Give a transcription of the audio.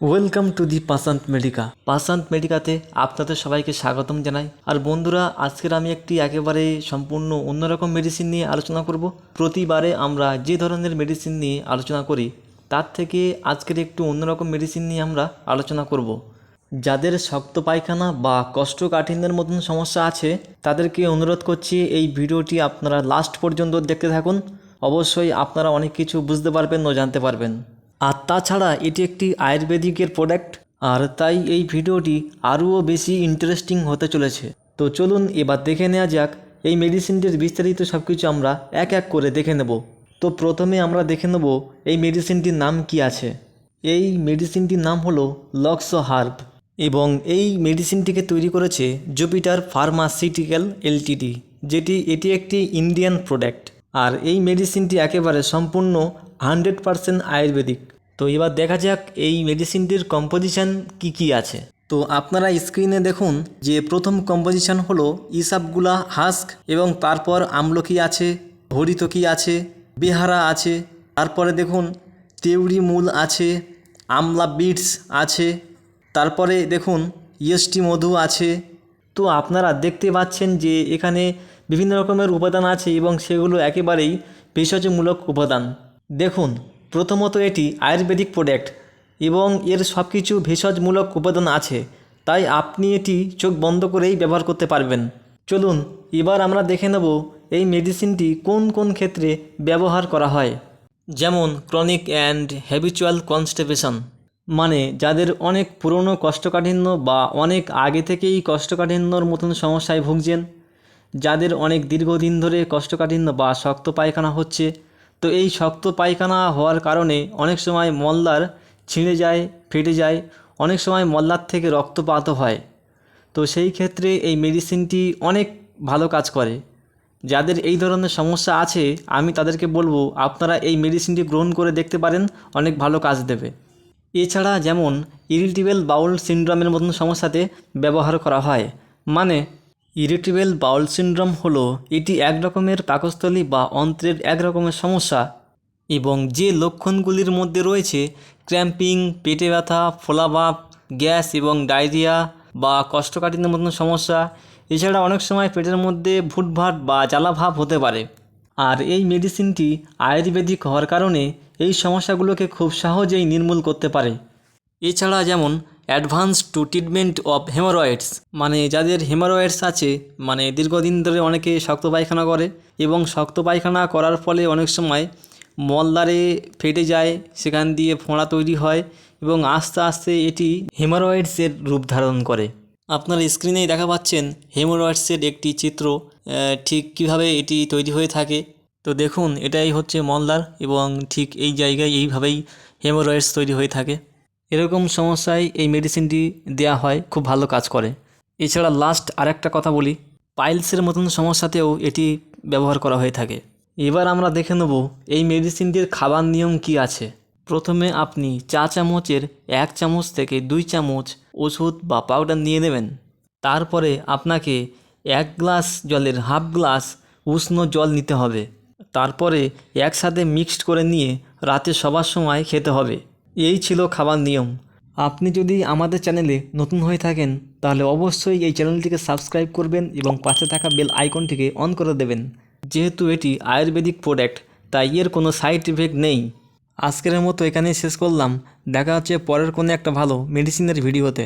Welcome to the Prashanta Medica পাসান্ত মেডিকাতে আপনাদের সবাইকে স্বাগতম জানাই। আর বন্ধুরা, আজকের আমি একটি একেবারে সম্পূর্ণ অন্যরকম মেডিসিন নিয়ে আলোচনা করব। প্রতিবারে আমরা যে ধরনের মেডিসিন নিয়ে আলোচনা করি, তার থেকে আজকের একটু অন্যরকম মেডিসিন নিয়ে আমরা আলোচনা করব। যাদের শক্ত পায়খানা বা কোষ্ঠকাঠিন্যের মতন সমস্যা আছে, তাদেরকে অনুরোধ করছি এই ভিডিওটি আপনারা লাস্ট পর্যন্ত দেখতে থাকুন। অবশ্যই আপনারা অনেক কিছু বুঝতে পারবেন ও জানতে পারবেন। আর তাছাড়া এটি একটি আয়ুর্বেদিকের প্রোডাক্ট আর তাই এই ভিডিওটি আরও বেশি ইন্টারেস্টিং হতে চলেছে। তো চলুন এবার দেখে নেওয়া যাক, এই মেডিসিনটির বিস্তারিত সব কিছু আমরা এক এক করে দেখে নেব। তো প্রথমে আমরা দেখে নেব, এই মেডিসিনটির নাম কি আছে? এই মেডিসিনটির নাম হলো লক্স হার্ব এবং এই মেডিসিনটিকে তৈরি করেছে জুপিটার ফার্মাসিউটিক্যাল এলটিডি যেটি এটি একটি ইন্ডিয়ান প্রোডাক্ট আর এই মেডিসিনটি একেবারে সম্পূর্ণ হান্ড্রেড পারসেন্ট আয়ুর্বেদিক। তো এবার দেখা যাক এই মেডিসিনটির কম্পোজিশন কি কি আছে। তো আপনারা স্ক্রিনে দেখুন যে প্রথম কম্পোজিশন হলো ইসাবগুলা হাস্ক এবং তারপর আমলকি আছে, হরিতকি আছে, বেহারা আছে, তারপরে দেখুন তেওড়ি মূল আছে, আমলা বিটস আছে, তারপরে দেখুন ইএসটি মধু আছে। তো আপনারা দেখতে পাচ্ছেন যে এখানে বিভিন্ন রকমের উপাদান আছে এবং সেগুলো একেবারেই ভেষজমূলক উপাদান। দেখুন, প্রথমত এটি আয়ুর্বেদিক প্রোডাক্ট এবং এর সব কিছু ভেষজমূলক উপাদান আছে, তাই আপনি এটি চোখ বন্ধ করেই ব্যবহার করতে পারবেন। চলুন, এবার আমরা দেখে নেব এই মেডিসিনটি কোন কোন ক্ষেত্রে ব্যবহার করা হয়। যেমন, ক্রনিক অ্যান্ড হ্যাবিচুয়াল কনস্টিপেশন মানে যাদের অনেক পুরনো কষ্টকাঠিন্য বা অনেক আগে থেকেই কষ্টকাঠিন্যর মতন সমস্যায় ভুগছেন, যাদের অনেক দীর্ঘদিন ধরে কষ্টকাঠিন্য বা শক্ত পায়খানা হচ্ছে তো এই শক্ত পায়খানা হওয়ার কারণে অনেক সময় মলদার ছিঁড়ে যায়, ফেটে যায়, অনেক সময় মলদার থেকে রক্তপাতও হয়। তো সেই ক্ষেত্রে এই মেডিসিনটি অনেক ভালো কাজ করে। যাদের এই ধরনের সমস্যা আছে, আমি তাদেরকে বলব, আপনারা এই মেডিসিনটি গ্রহণ করে দেখতে পারেন, অনেক ভালো কাজ দেবে। এছাড়া যেমন ইরিটেবল বাউল সিনড্রোমের মতন সমস্যাতে ব্যবহার করা হয় মানে ইরিটেবল বাউল সিনড্রোম হলো এটি এক রকমের পাকস্থলী বা অন্ত্রের এক রকমের সমস্যা এবং যে লক্ষণগুলির মধ্যে রয়েছে, ক্র্যাম্পিং, পেটে ব্যথা, ফোলাভাব, গ্যাস এবং ডায়রিয়া বা কষ্টকাঠিন্যের মতন সমস্যা। এছাড়া অনেক সময় পেটের মধ্যে ভুটভাট বা জ্বালাভাব হতে পারে। আর এই মেডিসিনটি আয়ুর্বেদিক হওয়ার কারণে এই সমস্যাগুলোকে খুব সহজেই নির্মূল করতে পারে। এছাড়া যেমন advance to treatment of haemorrhoids মানে যাদের হেমোরয়েডস আছে মানে দীর্ঘদিন ধরে অনেকে শক্ত পায়খানা করে এবং শক্ত পায়খানা করার ফলে অনেক সময় মলদ্বারে ফেটে যায়, সেখান দিয়ে ফোঁড়া তৈরি হয় এবং আস্তে আস্তে এটি হেমোরয়েডসের রূপ ধারণ করে। আপনার স্ক্রিনেই দেখা পাচ্ছেন হেমোরয়েডসের একটি চিত্র ঠিক কীভাবে এটি তৈরি হয়ে থাকে। তো দেখুন, এটাই হচ্ছে মলদার এবং ঠিক এই জায়গায় এইভাবেই হেমোরয়েডস তৈরি হয়ে থাকে। এরকম সমস্যায় এই মেডিসিনটি দেয়া হয়, খুব ভালো কাজ করে। এছাড়া লাস্ট আরেকটা কথা বলি পাইলসের মতন সমস্যাতেও এটি ব্যবহার করা হয়ে থাকে। এবার আমরা দেখে নেব, এই মেডিসিনটির খাবার নিয়ম কি আছে? প্রথমে আপনি চা চামচের এক চামচ থেকে দুই চামচ ওষুধ বা পাউডার নিয়ে নেবেন। তারপরে আপনাকে এক গ্লাস জলের হাফ গ্লাস উষ্ণ জল নিতে হবে। তারপরে একসাথে মিক্সড করে নিয়ে রাতে সবার সময় খেতে হবে। এই ছিল খাবার নিয়ম। আপনি যদি আমাদের চ্যানেলে নতুন হয়ে থাকেন, তাহলে অবশ্যই এই চ্যানেলটিকে সাবস্ক্রাইব করবেন এবং পাশে থাকা বেল আইকনটিকে অন করে দেবেন। যেহেতু এটি আয়ুর্বেদিক প্রোডাক্ট, তাই এর কোনো সাইড ইফেক্ট নেই। আজকের মতো এখানেই শেষ করলাম। দেখা হচ্ছে পরের কোনো একটা ভালো মেডিসিনের ভিডিওতে।